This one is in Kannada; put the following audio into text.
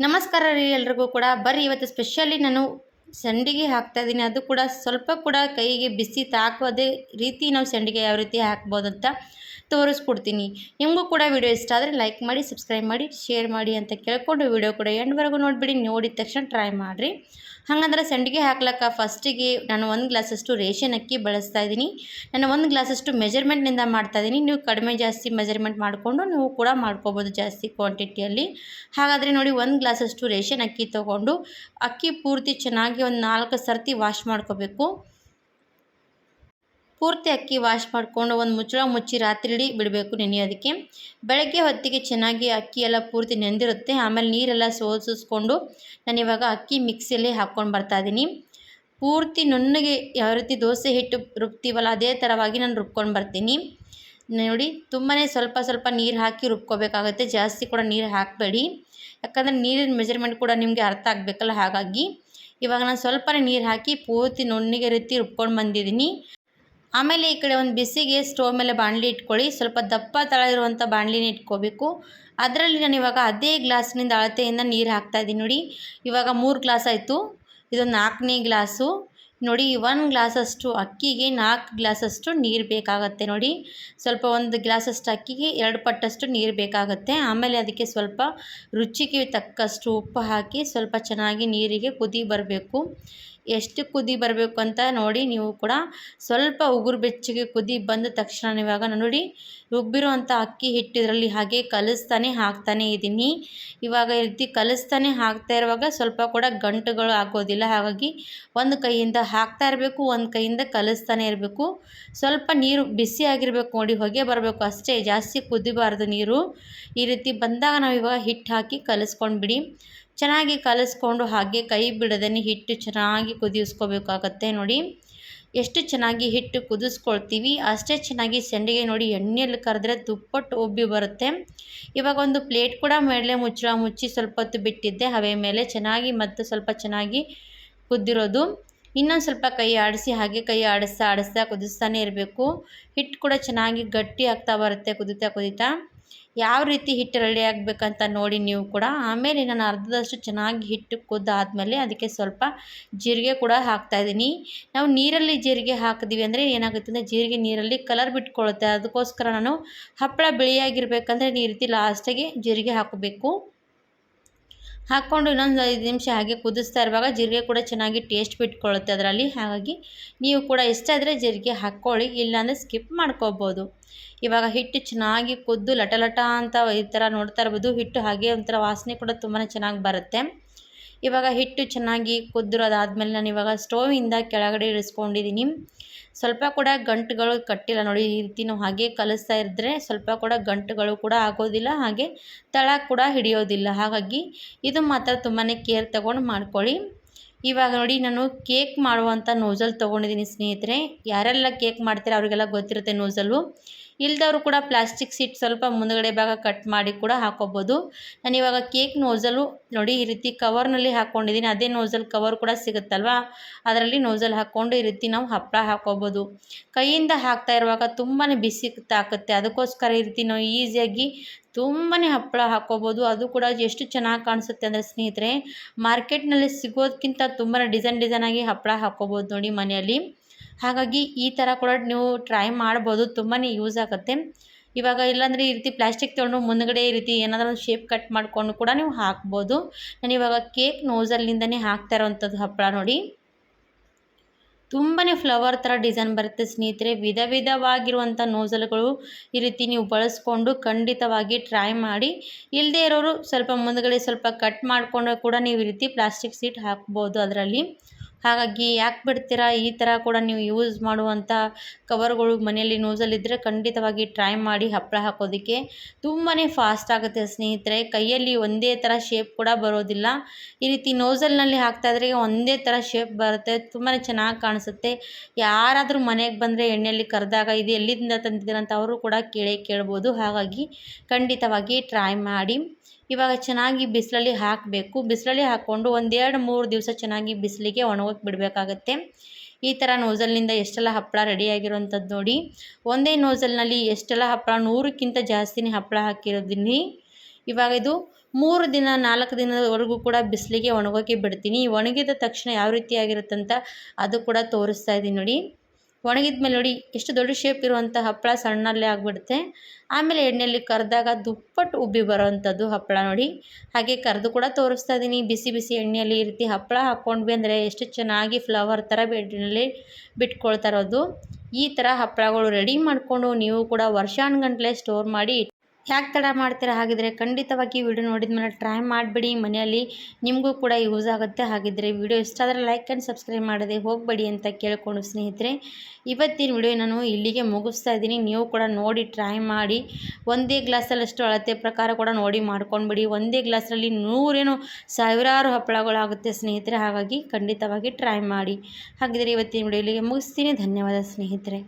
ನಮಸ್ಕಾರ ರೀ ಎಲ್ರಿಗೂ ಕೂಡ. ಬರ್ರಿ ಇವತ್ತು ಸ್ಪೆಷಲಿ ನಾನು ಸಂಡಿಗೆ ಹಾಕ್ತಾ ಇದ್ದೀನಿ ಅದು ಕೂಡ ಸ್ವಲ್ಪ ಕೂಡ ಕೈಗೆ ಬಿಸಿ ತಾಕೋದೇ ರೀತಿ ನಾವು ಸಂಡಿಗೆ ಯಾವ ರೀತಿ ಹಾಕ್ಬೋದು ಅಂತ ತೋರಿಸ್ಕೊಡ್ತೀನಿ. ನಿಮಗೂ ಕೂಡ ವಿಡಿಯೋ ಇಷ್ಟ ಆದರೆ ಲೈಕ್ ಮಾಡಿ ಸಬ್ಸ್ಕ್ರೈಬ್ ಮಾಡಿ ಶೇರ್ ಮಾಡಿ ಅಂತ ಕೇಳ್ಕೊಂಡು ವಿಡಿಯೋ ಕೂಡ ಎಂಡ್ವರೆಗೂ ನೋಡಿಬಿಡಿ. ನೋಡಿದ ತಕ್ಷಣ ಟ್ರೈ ಮಾಡಿರಿ. ಹಾಗಂದ್ರೆ ಸಂಡಿಗೆ ಹಾಕ್ಲಕ್ಕ. ಫಸ್ಟಿಗೆ ನಾನು ಒಂದು ಗ್ಲಾಸಷ್ಟು ರೇಷನ್ ಅಕ್ಕಿ ಬಳಸ್ತಾ ಇದ್ದೀನಿ. ನಾನು ಒಂದು ಗ್ಲಾಸಷ್ಟು ಮೆಜರ್ಮೆಂಟ್ನಿಂದ ಮಾಡ್ತಾ ಇದ್ದೀನಿ. ನೀವು ಕಡಿಮೆ ಜಾಸ್ತಿ ಮೆಜರ್ಮೆಂಟ್ ಮಾಡಿಕೊಂಡು ನೀವು ಕೂಡ ಮಾಡ್ಕೋಬೋದು ಜಾಸ್ತಿ ಕ್ವಾಂಟಿಟಿಯಲ್ಲಿ. ಹಾಗಾದರೆ ನೋಡಿ, ಒಂದು ಗ್ಲಾಸಷ್ಟು ರೇಷನ್ ಅಕ್ಕಿ ತೊಗೊಂಡು ಅಕ್ಕಿ ಪೂರ್ತಿ ಚೆನ್ನಾಗಿ ಒಂದು ನಾಲ್ಕು ಸರ್ತಿ ವಾಶ್ ಮಾಡ್ಕೋಬೇಕು. ಪೂರ್ತಿ ಅಕ್ಕಿ ವಾಶ್ ಮಾಡಿಕೊಂಡು ಒಂದು ಮುಚ್ಚಳ ಮುಚ್ಚಿ ರಾತ್ರಿ ಇಡೀ ಬಿಡಬೇಕು ನೆನೆಯೋದಕ್ಕೆ ಬೆಳಗ್ಗೆ ಹೊತ್ತಿಗೆ ಚೆನ್ನಾಗಿ ಅಕ್ಕಿ ಎಲ್ಲ ಪೂರ್ತಿ ನೆಂದಿರುತ್ತೆ. ಆಮೇಲೆ ನೀರೆಲ್ಲ ಸೋಸಿಸ್ಕೊಂಡು ನಾನು ಇವಾಗ ಅಕ್ಕಿ ಮಿಕ್ಸಿಯಲ್ಲಿ ಹಾಕ್ಕೊಂಡು ಬರ್ತಾಯಿದ್ದೀನಿ ಪೂರ್ತಿ ನುಣ್ಣಗೆ ಯಾವ ರೀತಿ ದೋಸೆ ಹಿಟ್ಟು ರುಬ್ತೀವಲ್ಲ ಅದೇ ಥರವಾಗಿ ನಾನು ರುಬ್ಕೊಂಡು ಬರ್ತೀನಿ. ನೋಡಿ ತುಂಬಾ ಸ್ವಲ್ಪ ಸ್ವಲ್ಪ ನೀರು ಹಾಕಿ ರುಬ್ಕೋಬೇಕಾಗುತ್ತೆ. ಜಾಸ್ತಿ ಕೂಡ ನೀರು ಹಾಕಬೇಡಿ. ಯಾಕಂದರೆ ನೀರಿನ ಮೆಜರ್ಮೆಂಟ್ ಕೂಡ ನಿಮಗೆ ಅರ್ಥ ಆಗಬೇಕಲ್ಲ ಹಾಗಾಗಿ. ಇವಾಗ ನಾನು ಸ್ವಲ್ಪನೇ ನೀರು ಹಾಕಿ ಪೂರ್ತಿ ನುಣ್ಣಗೆ ರೀತಿ ರುಬ್ಕೊಂಡು ಬಂದಿದ್ದೀನಿ ಆಮೇಲೆ ಈ ಕಡೆ ಒಂದು ಬಿಸಿಗೆ ಸ್ಟೋವ್ ಮೇಲೆ ಬಾಣಲಿ ಇಟ್ಕೊಳ್ಳಿ. ಸ್ವಲ್ಪ ದಪ್ಪ ತಳ ಇರುವಂಥ ಬಾಣಲಿನ ಇಟ್ಕೋಬೇಕು. ಅದರಲ್ಲಿ ನಾನು ಇವಾಗ ಅದೇ ಗ್ಲಾಸ್ನಿಂದ ಅಳತೆಯಿಂದ ನೀರು ಹಾಕ್ತಾ ಇದ್ದೀನಿ ನೋಡಿ. ಇವಾಗ ಮೂರು ಗ್ಲಾಸ್ ಆಯಿತು. ಇದೊಂದು ನಾಲ್ಕನೇ ಗ್ಲಾಸು. ನೋಡಿ ಒನ್ ಗ್ಲಾಸಷ್ಟು ಅಕ್ಕಿಗೆ ನಾಲ್ಕು ಗ್ಲಾಸಷ್ಟು ನೀರು ಬೇಕಾಗತ್ತೆ ನೋಡಿ. ಸ್ವಲ್ಪ ಒಂದು ಗ್ಲಾಸಷ್ಟು ಅಕ್ಕಿಗೆ ಎರಡು ಪಟ್ಟಷ್ಟು ನೀರು ಬೇಕಾಗುತ್ತೆ. ಆಮೇಲೆ ಅದಕ್ಕೆ ಸ್ವಲ್ಪ ರುಚಿಗೆ ತಕ್ಕಷ್ಟು ಉಪ್ಪು ಹಾಕಿ ಸ್ವಲ್ಪ ಚೆನ್ನಾಗಿ ನೀರಿಗೆ ಕುದಿ ಬರಬೇಕು. ಎಷ್ಟು ಕುದಿ ಬರಬೇಕು ಅಂತ ನೋಡಿ ನೀವು ಕೂಡ ಸ್ವಲ್ಪ ಉಗುರು ಬೆಚ್ಚಗೆ ಕುದಿ ಬಂದ ತಕ್ಷಣ ಇವಾಗ ನೋಡಿ ರುಬ್ಬಿರುವಂಥ ಅಕ್ಕಿ ಹಿಟ್ಟಿದ್ರಲ್ಲಿ ಹಾಗೆ ಕಲಿಸ್ತಾನೆ ಹಾಕ್ತಾನೆ ಇದ್ದೀನಿ. ಇವಾಗ ಈ ರೀತಿ ಕಲಿಸ್ತಾನೆ ಹಾಕ್ತಾ ಇರುವಾಗ ಸ್ವಲ್ಪ ಕೂಡ ಗಂಟುಗಳು ಆಗೋದಿಲ್ಲ. ಹಾಗಾಗಿ ಒಂದು ಕೈಯಿಂದ ಹಾಕ್ತಾ ಇರಬೇಕು, ಒಂದು ಕೈಯಿಂದ ಕಲಿಸ್ತಾನೆ ಇರಬೇಕು. ಸ್ವಲ್ಪ ನೀರು ಬಿಸಿ ಆಗಿರಬೇಕು ನೋಡಿ, ಹೊಗೆ ಬರಬೇಕು ಅಷ್ಟೇ. ಜಾಸ್ತಿ ಕುದಿಬಾರ್ದು ನೀರು. ಈ ರೀತಿ ಬಂದಾಗ ನಾವು ಇವಾಗ ಹಿಟ್ಟು ಹಾಕಿ ಕಲಿಸ್ಕೊಂಡ್ಬಿಡಿ. ಚೆನ್ನಾಗಿ ಕಲಿಸ್ಕೊಂಡು ಹಾಗೆ ಕೈ ಬಿಡದೇ ಹಿಟ್ಟು ಚೆನ್ನಾಗಿ ಕುದಿಸ್ಕೋಬೇಕಾಗತ್ತೆ ನೋಡಿ. ಎಷ್ಟು ಚೆನ್ನಾಗಿ ಹಿಟ್ಟು ಕುದಿಸ್ಕೊಳ್ತೀವಿ, ಅಷ್ಟೇ ಚೆನ್ನಾಗಿ ಸಂಡಿಗೆ ನೋಡಿ ಎಣ್ಣೆಯಲ್ಲಿ ಕರೆದ್ರೆ ದುಪ್ಪಟ್ಟು ಉಬ್ಬಿ ಬರುತ್ತೆ. ಇವಾಗ ಒಂದು ಪ್ಲೇಟ್ ಕೂಡ ಮೇಲೆ ಮುಚ್ಚಳ ಮುಚ್ಚಿ ಸ್ವಲ್ಪ ಹೊತ್ತು ಬಿಟ್ಟಿದ್ದೆ ಹವೆ ಮೇಲೆ ಚೆನ್ನಾಗಿ ಮತ್ತು ಸ್ವಲ್ಪ ಚೆನ್ನಾಗಿ ಕುದ್ದಿರೋದು. ಇನ್ನೊಂದು ಸ್ವಲ್ಪ ಕೈ ಆಡಿಸಿ, ಹಾಗೆ ಕೈ ಆಡಿಸ್ತಾ ಆಡಿಸ್ತಾ ಕುದಿಸ್ತಾನೆ ಇರಬೇಕು. ಹಿಟ್ಟು ಕೂಡ ಚೆನ್ನಾಗಿ ಗಟ್ಟಿ ಆಗ್ತಾ ಬರುತ್ತೆ ಕುದಿತಾ ಕುದಿತಾ. ಯಾವ ರೀತಿ ಹಿಟ್ಟು ರೆಡಿ ಆಗಬೇಕಂತ ನೋಡಿ ನೀವು ಕೂಡ. ಆಮೇಲೆ ನಾನು ಅರ್ಧದಷ್ಟು ಚೆನ್ನಾಗಿ ಹಿಟ್ಟು ಕುದ್ದಾದಮೇಲೆ ಅದಕ್ಕೆ ಸ್ವಲ್ಪ ಜೀರಿಗೆ ಕೂಡ ಹಾಕ್ತಾಯಿದ್ದೀನಿ ನಾವು ನೀರಲ್ಲಿ ಜೀರಿಗೆ ಹಾಕಿದೀವಿ ಅಂದರೆ ಏನಾಗುತ್ತೆ ಅಂದರೆ ಜೀರಿಗೆ ನೀರಲ್ಲಿ ಕಲರ್ ಬಿಟ್ಕೊಳ್ಳುತ್ತೆ ಅದಕ್ಕೋಸ್ಕರ ನಾನು ಹಪ್ಪಳ ಬಿಳಿಯಾಗಿರಬೇಕಂದ್ರೆ ಈ ರೀತಿ ಲಾಸ್ಟಿಗೆ ಜೀರಿಗೆ ಹಾಕಬೇಕು. ಹಾಕ್ಕೊಂಡು ಇನ್ನೊಂದು ಐದು ನಿಮಿಷ ಹಾಗೆ ಕುದಿಸ್ತಾ ಇರುವಾಗ ಜೀರಿಗೆ ಕೂಡ ಚೆನ್ನಾಗಿ ಟೇಸ್ಟ್ ಬಿಟ್ಕೊಳ್ಳುತ್ತೆ ಅದರಲ್ಲಿ. ಹಾಗಾಗಿ ನೀವು ಕೂಡ ಇಷ್ಟ ಇದ್ದರೆ ಜೀರಿಗೆ ಹಾಕ್ಕೊಳ್ಳಿ, ಇಲ್ಲಾಂದರೆ ಸ್ಕಿಪ್ ಮಾಡ್ಕೋಬೋದು. ಇವಾಗ ಹಿಟ್ಟು ಚೆನ್ನಾಗಿ ಕುದ್ದು ಲಟ ಲಟ ಅಂತ ಈ ಥರ ನೋಡ್ತಾ ಇರ್ಬೋದು. ಹಿಟ್ಟು ಹಾಗೆ ಒಂಥರ ವಾಸನೆ ಕೂಡ ತುಂಬಾ ಚೆನ್ನಾಗಿ ಬರುತ್ತೆ. ಇವಾಗ ಹಿಟ್ಟು ಚೆನ್ನಾಗಿ ಕುದ್ದಿರೋದಾದ್ಮೇಲೆ ನಾನು ಇವಾಗ ಸ್ಟೋವಿಂದ ಕೆಳಗಡೆ ಇಳಿಸ್ಕೊಂಡಿದ್ದೀನಿ ಸ್ವಲ್ಪ ಕೂಡ ಗಂಟುಗಳು ಕಟ್ಟಿಲ್ಲ ನೋಡಿ, ಈ ರೀತಿ ನಾವು ಹಾಗೆ ಕಲಿಸ್ತಾ ಇದ್ದರೆ ಸ್ವಲ್ಪ ಕೂಡ ಗಂಟುಗಳು ಕೂಡ ಆಗೋದಿಲ್ಲ, ಹಾಗೆ ತಳ ಕೂಡ ಹಿಡಿಯೋದಿಲ್ಲ. ಹಾಗಾಗಿ ಇದು ಮಾತ್ರ ತುಂಬಾ ಕೇರ್ ತಗೊಂಡು ಮಾಡ್ಕೊಳ್ಳಿ. ಇವಾಗ ನೋಡಿ, ನಾನು ಕೇಕ್ ಮಾಡುವಂಥ ನೋಝಲ್ ತೊಗೊಂಡಿದ್ದೀನಿ ಸ್ನೇಹಿತರೆ. ಯಾರೆಲ್ಲ ಕೇಕ್ ಮಾಡ್ತಾರೆ ಅವರಿಗೆಲ್ಲ ಗೊತ್ತಿರುತ್ತೆ ನೋಝಲು ಇಲ್ದವರು ಕೂಡ ಪ್ಲಾಸ್ಟಿಕ್ ಸೀಟ್ ಸ್ವಲ್ಪ ಮುಂದುಗಡೆ ಭಾಗ ಕಟ್ ಮಾಡಿ ಕೂಡ ಹಾಕೋಬೋದು. ನಾನು ಇವಾಗ ಕೇಕ್ ನೋಸಲು ನೋಡಿ ಈ ರೀತಿ ಕವರ್ನಲ್ಲಿ ಹಾಕ್ಕೊಂಡಿದ್ದೀನಿ ಅದೇ ನೋಸಲ್ ಕವರ್ ಕೂಡ ಸಿಗುತ್ತಲ್ವ? ಅದರಲ್ಲಿ ನೋಸಲ್ ಹಾಕ್ಕೊಂಡು ಈ ರೀತಿ ನಾವು ಹಪ್ಪಳ ಹಾಕೋಬೋದು. ಕೈಯಿಂದ ಹಾಕ್ತಾ ಇರುವಾಗ ತುಂಬಾ ಬಿಸಿ ತಾಕುತ್ತೆ. ಅದಕ್ಕೋಸ್ಕರ ಈ ರೀತಿ ನಾವು ಈಸಿಯಾಗಿ ತುಂಬಾ ಹಪ್ಪಳ ಹಾಕೋಬೋದು. ಅದು ಕೂಡ ಎಷ್ಟು ಚೆನ್ನಾಗಿ ಕಾಣಿಸುತ್ತೆ ಅಂದರೆ ಸ್ನೇಹಿತರೆ ಮಾರ್ಕೆಟ್ನಲ್ಲಿ ಸಿಗೋದಕ್ಕಿಂತ ತುಂಬಾ ಡಿಸೈನ್ ಡಿಸೈನಾಗಿ ಹಪ್ಪಳ ಹಾಕ್ಕೋಬೋದು ನೋಡಿ ಮನೆಯಲ್ಲಿ. ಹಾಗಾಗಿ ಈ ಥರ ಕೂಡ ನೀವು ಟ್ರೈ ಮಾಡ್ಬೋದು ತುಂಬಾ ಯೂಸ್ ಆಗುತ್ತೆ. ಇವಾಗ ಇಲ್ಲಾಂದರೆ ಈ ರೀತಿ ಪ್ಲಾಸ್ಟಿಕ್ ತೊಗೊಂಡು ಮುಂದುಗಡೆ ಈ ರೀತಿ ಏನಾದರೂ ಶೇಪ್ ಕಟ್ ಮಾಡಿಕೊಂಡು ಕೂಡ ನೀವು ಹಾಕ್ಬೋದು. ನಾನು ಇವಾಗ ಕೇಕ್ ನೋಸಲ್ಲಿಂದನೇ ಹಾಕ್ತಾ ಇರೋವಂಥದ್ದು ಹಪ್ಪಳ ನೋಡಿ. ತುಂಬಾ ಫ್ಲವರ್ ಥರ ಡಿಸೈನ್ ಬರುತ್ತೆ ಸ್ನೇಹಿತರೆ. ವಿಧ ವಿಧವಾಗಿರುವಂಥ ನೋಸಲ್ಗಳು ಈ ರೀತಿ ನೀವು ಬಳಸ್ಕೊಂಡು ಖಂಡಿತವಾಗಿ ಟ್ರೈ ಮಾಡಿ. ಇಲ್ಲದೇ ಇರೋರು ಸ್ವಲ್ಪ ಮುಂದುಗಡೆ ಸ್ವಲ್ಪ ಕಟ್ ಮಾಡಿಕೊಂಡ್ರೆ ಕೂಡ ನೀವು ಈ ರೀತಿ ಪ್ಲಾಸ್ಟಿಕ್ ಸೀಟ್ ಹಾಕ್ಬೋದು ಅದರಲ್ಲಿ. ಹಾಗಾಗಿ ಯಾಕೆ ಬಿಡ್ತೀರಾ? ಈ ಥರ ಕೂಡ ನೀವು ಯೂಸ್ ಮಾಡುವಂಥ ಕವರ್ಗಳು ಮನೆಯಲ್ಲಿ ನೋಸಲ್ಲಿದ್ದರೆ ಖಂಡಿತವಾಗಿ ಟ್ರೈ ಮಾಡಿ ಹಪ್ಪಳ ಹಾಕೋದಕ್ಕೆ ತುಂಬಾ ಫಾಸ್ಟ್ ಆಗುತ್ತೆ ಸ್ನೇಹಿತರೆ. ಕೈಯಲ್ಲಿ ಒಂದೇ ಥರ ಶೇಪ್ ಕೂಡ ಬರೋದಿಲ್ಲ. ಈ ರೀತಿ ನೋಸಲ್ನಲ್ಲಿ ಹಾಕ್ತಾಯಿದ್ರೆ ಒಂದೇ ಥರ ಶೇಪ್ ಬರುತ್ತೆ. ತುಂಬಾ ಚೆನ್ನಾಗಿ ಕಾಣಿಸುತ್ತೆ. ಯಾರಾದರೂ ಮನೆಗೆ ಬಂದರೆ ಎಣ್ಣೆಯಲ್ಲಿ ಕರೆದಾಗ ಇದು ಎಲ್ಲಿಂದ ತಂದಿದ್ದೀರಂತ ಅವರು ಕೂಡ ಕೇಳೇ ಕೇಳ್ಬೋದು. ಹಾಗಾಗಿ ಖಂಡಿತವಾಗಿ ಟ್ರೈ ಮಾಡಿ. ಇವಾಗ ಚೆನ್ನಾಗಿ ಬಿಸಿಲಲ್ಲಿ ಹಾಕಬೇಕು. ಬಿಸಿಲಲ್ಲಿ ಹಾಕ್ಕೊಂಡು ಒಂದೆರಡು ಮೂರು ದಿವಸ ಚೆನ್ನಾಗಿ ಬಿಸಿಲಿಗೆ ಒಣಗೋಕೆ ಬಿಡಬೇಕಾಗತ್ತೆ. ಈ ಥರ ನೋಝಲ್ನಿಂದ ಎಷ್ಟೆಲ್ಲ ಹಪ್ಪಳ ರೆಡಿಯಾಗಿರುವಂಥದ್ದು ನೋಡಿ. ಒಂದೇ ನೋಝಲ್ನಲ್ಲಿ ಎಷ್ಟೆಲ್ಲ ಹಪ್ಪಳ, ನೂರಕ್ಕಿಂತ ಜಾಸ್ತಿನೇ ಹಪ್ಪಳ ಹಾಕಿರೋದಿನಿ ಇವಾಗ ಇದು ಮೂರು ದಿನ, ನಾಲ್ಕು ದಿನದವರೆಗೂ ಕೂಡ ಬಿಸಿಲಿಗೆ ಒಣಗೋಕೆ ಬಿಡ್ತೀನಿ. ಒಣಗಿದ ತಕ್ಷಣ ಯಾವ ರೀತಿ ಆಗಿರುತ್ತಂತ ಅದು ಕೂಡ ತೋರಿಸ್ತಾ ಇದ್ದೀನಿ ನೋಡಿ. ಒಣಗಿದ ಮೇಲೆ ನೋಡಿ ಎಷ್ಟು ದೊಡ್ಡ ಶೇಪ್ ಇರುವಂಥ ಹಪ್ಪಳ ಸಣ್ಣಲ್ಲೇ ಆಗಿಬಿಡುತ್ತೆ. ಆಮೇಲೆ ಎಣ್ಣೆಯಲ್ಲಿ ಕರೆದಾಗ ದುಪ್ಪಟ್ಟು ಉಬ್ಬಿ ಬರೋವಂಥದ್ದು ಹಪ್ಪಳ ನೋಡಿ. ಹಾಗೆ ಕರೆದು ಕೂಡ ತೋರಿಸ್ತಾ ಇದ್ದೀನಿ ಬಿಸಿ ಬಿಸಿ ಎಣ್ಣೆಯಲ್ಲಿ ಈ ರೀತಿ ಹಪ್ಪಳ ಹಾಕ್ಕೊಂಡ್ವಿ ಅಂದರೆ ಎಷ್ಟು ಚೆನ್ನಾಗಿ ಫ್ಲವರ್ ಥರ ಬೆಡ್ನಲ್ಲಿ ಬಿಟ್ಕೊಳ್ತಾ ಇರೋದು. ಈ ಥರ ಹಪ್ಪಳಗಳು ರೆಡಿ ಮಾಡಿಕೊಂಡು ನೀವು ಕೂಡ ವರ್ಷಾನುಗಂಟ್ಲೆ ಸ್ಟೋರ್ ಮಾಡಿ ಯಾಕೆ ತಡ ಮಾಡ್ತೀರಾ? ಹಾಗಿದ್ರೆ ಖಂಡಿತವಾಗಿ ವಿಡಿಯೋ ನೋಡಿದ ಮೇಲೆ ಟ್ರೈ ಮಾಡಿಬಿಡಿ. ಮನೆಯಲ್ಲಿ ನಿಮಗೂ ಕೂಡ ಯೂಸ್ ಆಗುತ್ತೆ. ಹಾಗಿದ್ದರೆ ವಿಡಿಯೋ ಇಷ್ಟ ಆದರೆ ಲೈಕ್ ಆ್ಯಂಡ್ ಸಬ್ಸ್ಕ್ರೈಬ್ ಮಾಡದೆ ಹೋಗಬೇಡಿ ಅಂತ ಕೇಳ್ಕೊಂಡು ಸ್ನೇಹಿತರೆ, ಇವತ್ತಿನ ವಿಡಿಯೋ ನಾನು ಇಲ್ಲಿಗೆ ಮುಗಿಸ್ತಾ ಇದ್ದೀನಿ. ನೀವು ಕೂಡ ನೋಡಿ ಟ್ರೈ ಮಾಡಿ. ಒಂದೇ ಗ್ಲಾಸಲ್ಲಷ್ಟು ಅಳತೆ ಪ್ರಕಾರ ಕೂಡ ನೋಡಿ ಮಾಡ್ಕೊಂಡ್ಬಿಡಿ. ಒಂದೇ ಗ್ಲಾಸಲ್ಲಿ ನೂರೇನು ಸಾವಿರಾರು ಹಪ್ಪಳಗಳಾಗುತ್ತೆ ಸ್ನೇಹಿತರೆ. ಹಾಗಾಗಿ ಖಂಡಿತವಾಗಿ ಟ್ರೈ ಮಾಡಿ. ಹಾಗಿದ್ರೆ ಇವತ್ತಿನ ವಿಡಿಯೋ ಇಲ್ಲಿಗೆ ಮುಗಿಸ್ತೀನಿ. ಧನ್ಯವಾದ ಸ್ನೇಹಿತರೆ.